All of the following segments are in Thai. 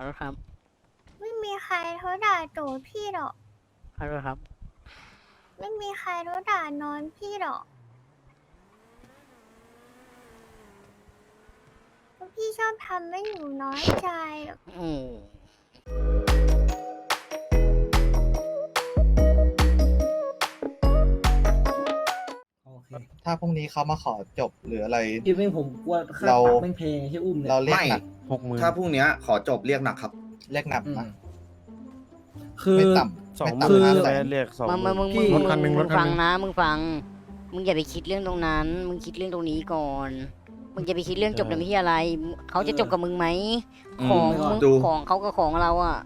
อโทษครับไม่มีใครเขาด่าโจพี่หรอก ขอโทษครับ ไม่มีใครเขาด่านอนพี่หรอกเพราะพี่ชอบทำให้หนูน้อยใจอะอืมโอเคถ้าพรุ่งนี้เขามาขอจบหรืออะไรพี่ไม่ผมกลัวค่าเราปรับแม่งเพลงที่อุ้มเนี่ย เราเรียกไม่หนัก หกหมื่น ถ้าพรุ่งเนี้ยขอจบเรียกหนักครับ เรียกหนักอืมนะ คือไม่ต่ำสองหไม่มื่นต่ำห้าใช่แสไหมนเรียกสองหมึงมึมื่งนมึงมึงรถคันหนึ่งมึรงถคันฟังหนึ่งนะมึงฟัง มึงอย่าไปคิดเรื่องตรงนั้น มึงคิดเรื่องตรงนี้ก่อน มึงจะไปคิดเรื่องจบในที่อะไร เขาจะจบกับมึงไหม อืมของมึงดูของเขากับของเราอะ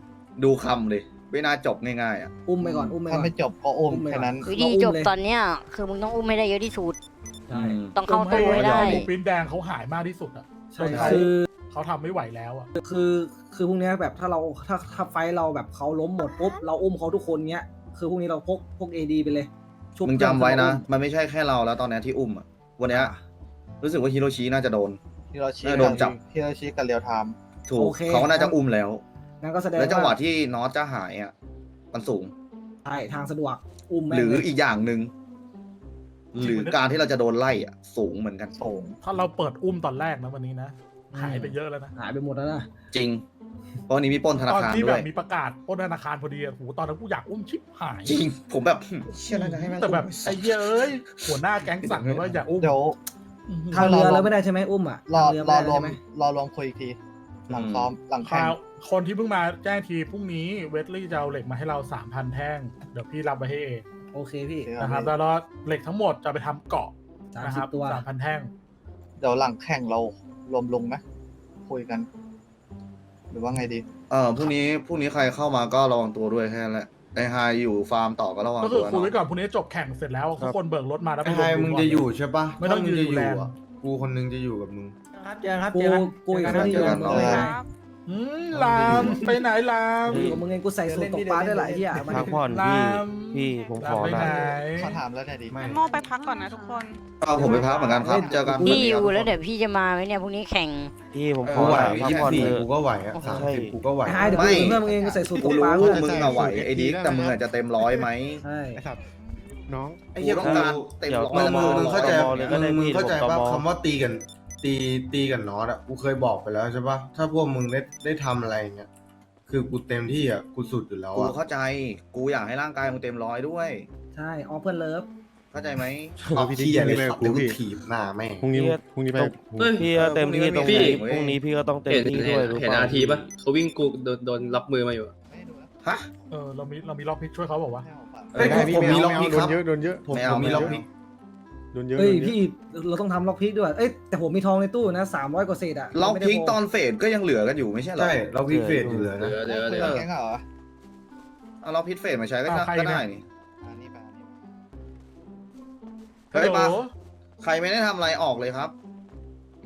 ดูคำเลยไม่น่าจบง่ายๆอะ อุ้มไปก่อน อุ้มไปก่ถ้าอน ไม่จบก็อมอุ้มไปแค่นั้น วิธีเราอุ้มจบเลยตอนเนี้ยคือมึงต้องอุ้มให้ได้เยอะที่สุดใช่อืมต้องเข้าตู้ให้ได้ลูกปิ้นแดงเขาหายมากที่สุดอะใช่เขาคือ เขาทำไม่ไหวแล้วอะ คือคือพวกเนี้ยแบบถ้าเราถ้าถ้าไฟท์เราแบบเขาล้มหมดปุ๊บเราอุ้มเขาทุกคนเนี้ยคือพวกนี้เราพกพกเอดีไปเลยชุบมึงจำไว้นะ มันไม่ใช่แค่เราแล้วตอนเนี้ยที่อุ้มอะวันเนี้ยรู้สึกว่าฮิโรชิน่าจะโดนที่เราชี้เออโดนจับที่เราชี้กับเรียวไทม์ถูกเขาก็น่าจะอุ้มแล้ว งั้นก็แสดงแล้วจังหวะว่าที่น็อตจะหายอะมันสูง ใช่ทางสะดวกอุ้มแม่งหรือเลยอีกอย่างหนึ่งหรือการที่เราจะโดนไล่อะสูงเหมือนกัน สูงถ้าเราเปิดอุ้มตอนแรกนะวันนี้นะ หายไปเยอะแล้วนะหายไปหมดแล้วนะจริงเพราะวันนี้มีปล้นธนาตอนคารที่ด้แบวบยมีประกาศปล้นธนาคารพอดีอะโหตอนนั้นกูอยากอุ้มชิบหายจริง ผมแบบ เชื่อน่าจะให้แม่งแต่แบบอุ้มไอ้เหี้ยเอ้ยหัวหน้าแก๊งสั่งเลยว่าอย่าอุ้มเดี๋ยวอื้อหือทางเรือเราแล้วไม่ได้ใช่ไหมอุ้มอะรอทางเรือรไม่อได้รวมใช่ไหมรอรวมคุยอีกที หลังซ้อมหลังคแข่งราวคนที่เพิ่งมาแจ้งทีพรุ่งนี้เวสลี่จะเอาเหล็กมาให้เราสามพันแท่ง เดี๋ยวพี่รับไปให้เองโอเคพี่นะครับแล้วก็เหล็กทั้งหมดจะไปทำเกาะสามนะคสิบรับตัวสามพันแท่ง เดี๋ยวหลังแข่งเรา รวมลงไหมคุยกัน หรือว่าไงดี เออพรุ่งนี้พรุ่งนี้ใครเข้ามาก็ระวังตัวด้วยแค่นั้นแหละไอไฮอยู่ฟาร์มต่อก็ระวังก็คืตัอวคุยไว้เนาะก่อนพรุ่งนี้จบแข่งเสร็จแล้วทุกคนเบิกรถมาแล้วไปไอ้ไฮรวมึงก่นจะอยู่ใช่ปะไม่ต้องถ้ามึยืนอยู่จะแลนด์อะกูคนนึงจะอยู่กับมึง ครับเจอครับกูเจอกัน กูอีกคนที่เจอยู่อกักับนมึงเจอกันไง อืมลามไปไหนลามกูอยู่กับมึงเองกูใส่สูตรตกปลาได้หลายที่อะมันพักผ่อนลาพี่มพี่ผมขอลามไปนะไหนขอถามแล้วหน่อยดิไม่โมไปพักก่อนนะทุกคน เอาผมไปพักเหมือนกันครับ เจอกันพี่อยู่แล้วเดี๋ยวพี่จะมาไหมเนี่ยพรุ่งนี้แข่ง พี่ผมขกูอไหวพักยี่ผ่อนสี่เถอะกูก็ไหวอะโอ้โหสามสิบกูก็ไหวไอ้ไฮเดี๋ยวกูอยู่กับเพื่อนมึงเองกูใส่สูตรตกูกรู้ปลาว่าเพื่อนมึงเอาไหวไอ้ดิ๊กแต่มึงอาจจะเต็มร้อยไหมใช่ ไอ้สัตว์น้อง ไอ้เหี้ยกูต้องการเต็มเดี๋ยวร้อยมึงแล้วมึงมึงเข้าใจตมเลยก็ได้มึงพี่เข้าใจผมตป่ะมคำว่าตีกัน ตีตีกันน็อตอะกูเคยบอกไปแล้วใช่ป่ะถ้าพวกมึงได้ได้ทำอะไรอย่างเงี้ยคือกูเต็มที่อะกูสุดอยู่แล้วกูอะเข้าใจ กูอยากให้ร่างกายมึงเต็มร้อยด้วย ใช่ออเพื่อนเลิฟเข้าใจไหมเอาพี่พี่อะไรพี่ขับเดี๋ยวกูถีบหน้าแม่งพรุ่งนี้พรุ่งนี้ไปพี่ก็เต็มที่ตรงพี่นี้พรุ่งนี้พี่ก็ต้องเต็มเห็นที่เห็ด้วยนรู้เห็นเปล่าอาทีปะเขาวิ่งกูโดนโดนรับมือมาอยู่อะฮะ เออเรามีเรามีล็อกพิกช่วยเขาบอกว่าเฮ้ยผมผมมีล็อกพิกครับโดนเยอะโดนเยอะ ผมไม่ผเอามมีไม่ล็เอาอกพิก โดนเยอะเฮ้ยโดนเยอะพี่เราต้องทำล็อกพิกด้วย เอ้ยแต่ผมมีทองในตู้นะสามร้อยกว่าเศษอะล็อกไม่ได้พิกพตอนเฟดก็ยังเหลือกันอยู่ไม่ใช่เหรอใช่ล็อกพิกเฟสอยู่เลยเดี๋นะยวเดี๋ยวคุยเดี๋ยวกับแก๊งเหรอเอาล็อกพิกเฟดมาใช้ก็อ่าใครก็เนี่ยได้นี่อันนี้ไปอันนี้เฮ้ยฮัลโหลปะใครไม่ได้ทำอะไรออกเลยครับ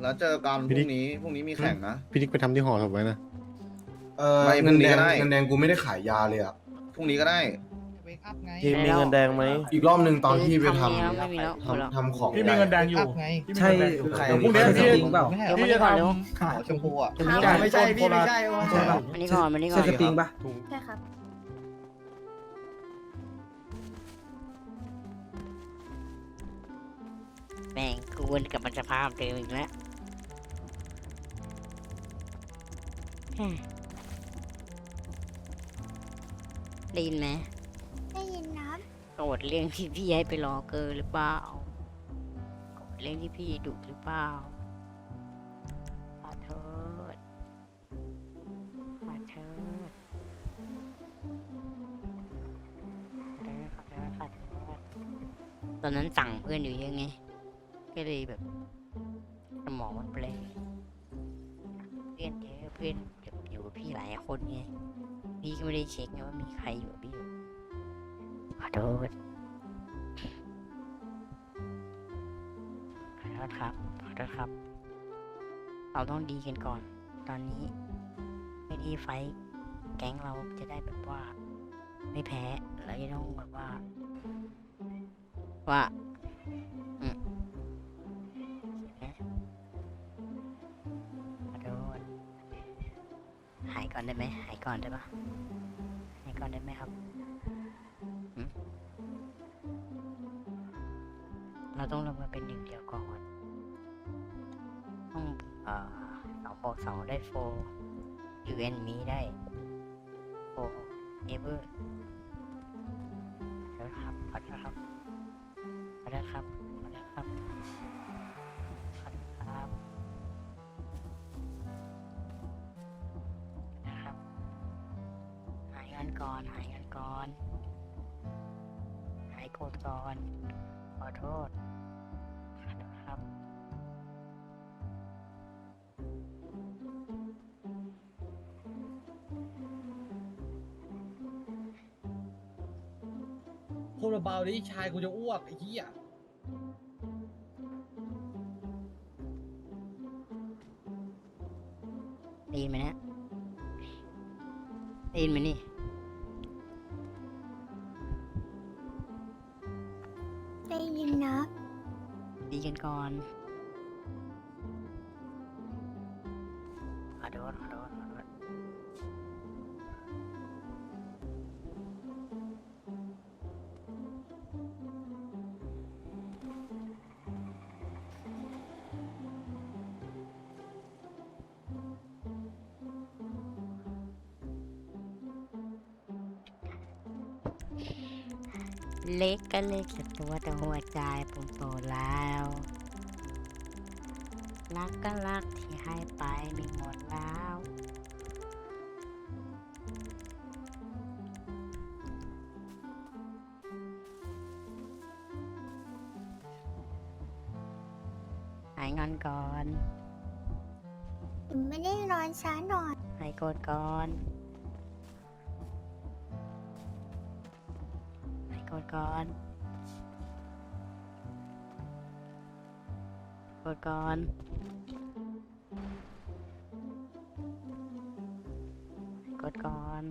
แล้วเจอกันพรุ่งนี้พรุ่งนี้มีแข่งนะ พี่นิกไปทำที่หอถูกไหมนะ เออไม่เงินแดงพรุ่งนี้ก็ได้ เงินแดงกูไม่ได้ขายยาเลยอะพรุ่งนี้ก็ได้เวก อัพไงทีมมีเงินแดงไหม อีกรอบหนึ่งตอนที่ไปททำแล้วไม่มีแล้วหมดแล้วำทำของพี่มีเงินแดงอยู่อัพไงพี่มีใช่เงินแดงอยู่ใครเดี๋ยวพรุ่งนี้ใช่พี่สปริงเปล่าไม่ใช่เดี๋ยวพี่มาจะก่อนทเร็วขาวชมพูอะำจ่ายไม่ใช่พี่ไม่ใช่ใช่ป่ะมานี่ก่อนมานี่ก่อใช่นสปริงปะใช่ครับ แม่งกูวนกลับมันสภาพเดิมอีกแล้วอืมได้ยินไหม ได้ยินนะโกรธเรื่องที่พี่ให้ไปรอเกอร์หรือเปล่าโกรธเรื่องที่พี่ดุหรือเปล่าขอโทษขอโทษขอโทษขอโทษขอโทษตอนนั้นสั่งเพื่อนอยู่เยอะไงก็เลยแบบสมองมันเปลยเพื่อนเยอะเพื่อนแบบอยู่กับพี่หลายคนไงพี่ก็ไม่ได้เช็คไงว่ามีใครอยู่กับพี่อยู่ ขอโทษ ขอโทษครับ ขอโทษครับ เราต้องดีกันก่อน ตอนนี้ไม่ที่ไฟท์แก๊งเราจะได้แบบว่า ไม่แพ้เราจะต้องแบบว่า ว่าขอโทษหายก่อนได้ไหมหายก่อนได้ปะหายก่อนได้ไหมครับ เราต้องลงมาเป็นหนึ่งเดียวก่อน ต้องเอ่อสองบวกสองได้โฟยูเอ็นมีได้โฟเอเวอร์ขอโทษครับขอโทษครับขอโทษครับขอโทษครับขอโทษครับนะครับ หายกันก่อนหายกันก่อนหายโกรธก่อนขอโทษ เบาๆดิชายกูจะอ้วกไอ้เหี้ยได้ยินไหมเนี่ยได้ยินไหมนี่ ได้ยินนะ ดีกันก่อน เล็กก็เล็กแต่ตัวแต่หัวใจผมโตแล้ว รักก็รักที่ให้ไปมีหมดแล้วหายงอนก่อน ไม่ได้นอนช้าหน่อยหายโกรธก่อน กดก่อนกดก่อนกดก่อน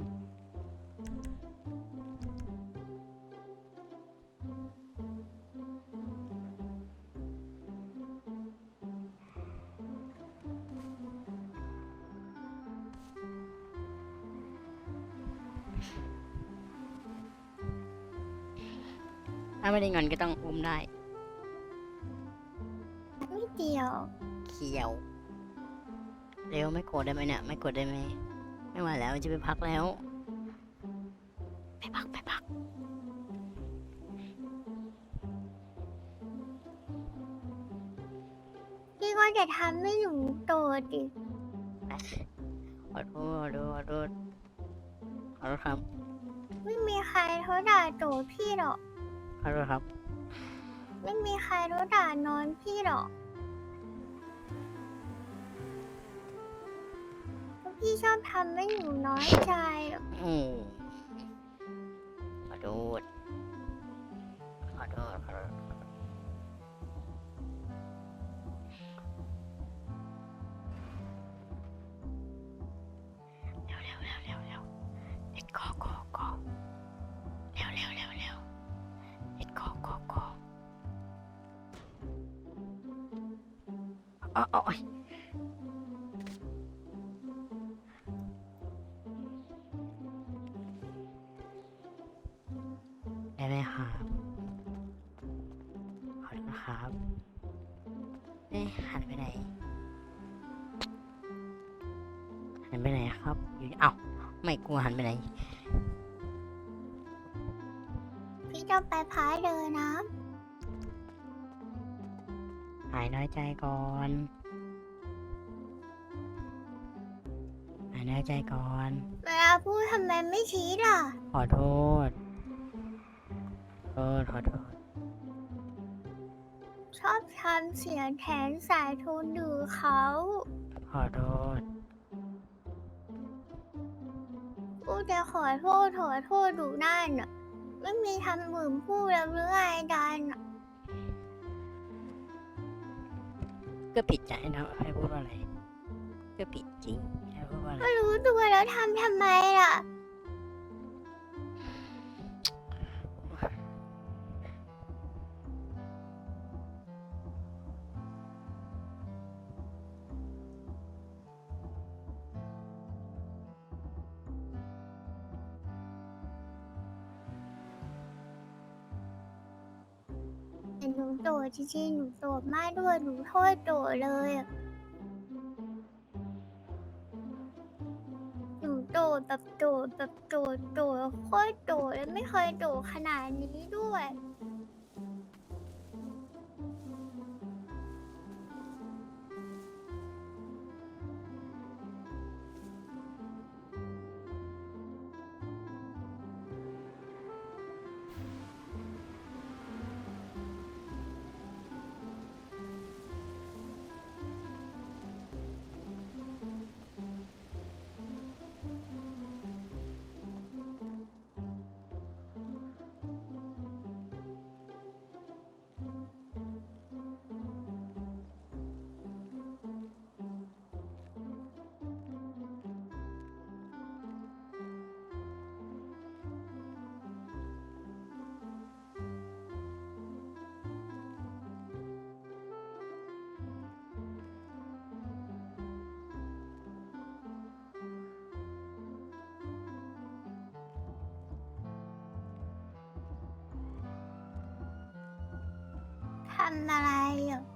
าไม่ได้เงินก็ต้องอุ้มได้ไม่เดียวเขียว เร็วไม่กดได้ไหมเนี่ยไม่กดได้ไหมไม่ไหวแล้วจะไปพักแล้ว ไปพักไปพักพี่ก็จะทำให้หนูโตดิขอโทษขอโทษขอโทษขอโทษครับ ไม่มีใครเขาด่าโตพี่หรอก ขอโทษครับ ไม่มีใครเขาด่านอนพี่หรอกเพราะพี่ชอบทำให้หนูน้อยใจอะโอ้ขอโทษ อ๋อได้ไหมครับขอโทษครับเอ๊ะหันไปไหนหันไปไหนครับอยู่เอ้าไม่กลัวหันไปไหน พี่ต้องไปพายเดินนะหาย น้อยใจก่อนหายน้อยใจก่อน เวลาพูดทำไมไม่ชี้ล่ะ ขอโทษขอโทษขอโทษ ชอบทำเสียงแทนสายโทนดือเขา ขอโทษ พูดจะขอโทษขอโทษดูนั่นน่ะไม่มีทำเหมือนพูดแล้วหรือไงดันน่ะ ก็ผิดใจนะให้พูดว่าอะไร ก็ผิดจริงให้พูดว่าอะไร ก็รู้ตัวแล้วทำทำไมล่ะ หนูโดดจริงๆหนูโดดมากด้วยหนูโทษโดดเลยอะหนูโดดแบบโดดแบบโดดโดดโคตรโดดเลยไม่เคยโดดขนาดนี้ด้วย ทำอ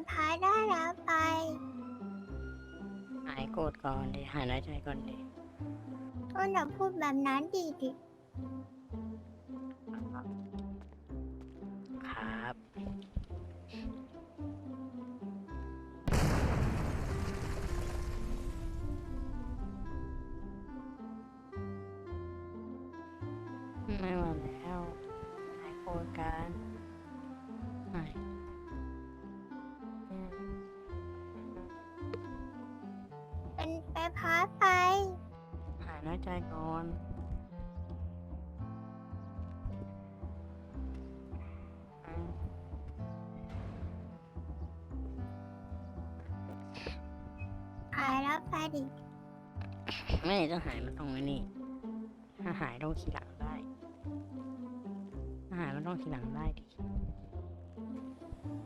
ะไรอะมันพาได้แล้วไป หายโกรธก่อนดิหายน้อยใจก่อนดิต้นอย่าพูดแบบนั้นดีดิ ดิ ไม่ต้องหายมันตรงนี้ถ้าหายต้องขี่หลังได้ ถ้าหายมันต้องขี่หลังได้ดิ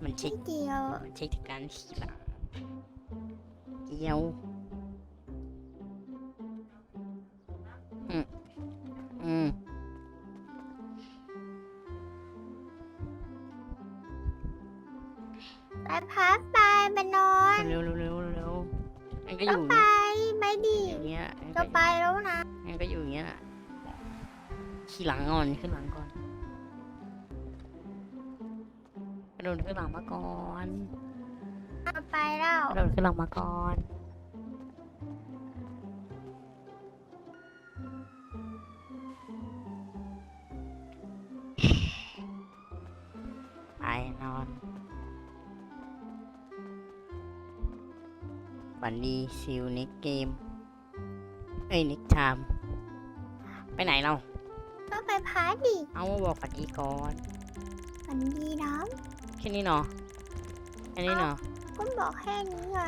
มันเช็ที่คเดียว มันเช็คจากการขี่หลังเดียวอืมอืมไปพักไปไปนอน เร็วเร็วเร็ว เร็วมันก็อก็ยู่ไปไม่ดีอย่างเงี้ยมันจะก็ไปแล้วนะมันก็อยู่อย่างเงี้ยน่ะขี่หลังก่อนขึ้นหลังก่อนกระโดดขึ้นหลังมาก่อนเอาไปแล้วกระโดดขึ้นหลังมาก่อน บันดีซิลนิกเกม เอ้ยนิกไทม์ไปไหนเรา ก็ไปพักดิเอามาบอกฝันดีก่อนฝันดีน้แค่นี้เนาะแค่นี้เนาะำก็บอกแค่นี้ไง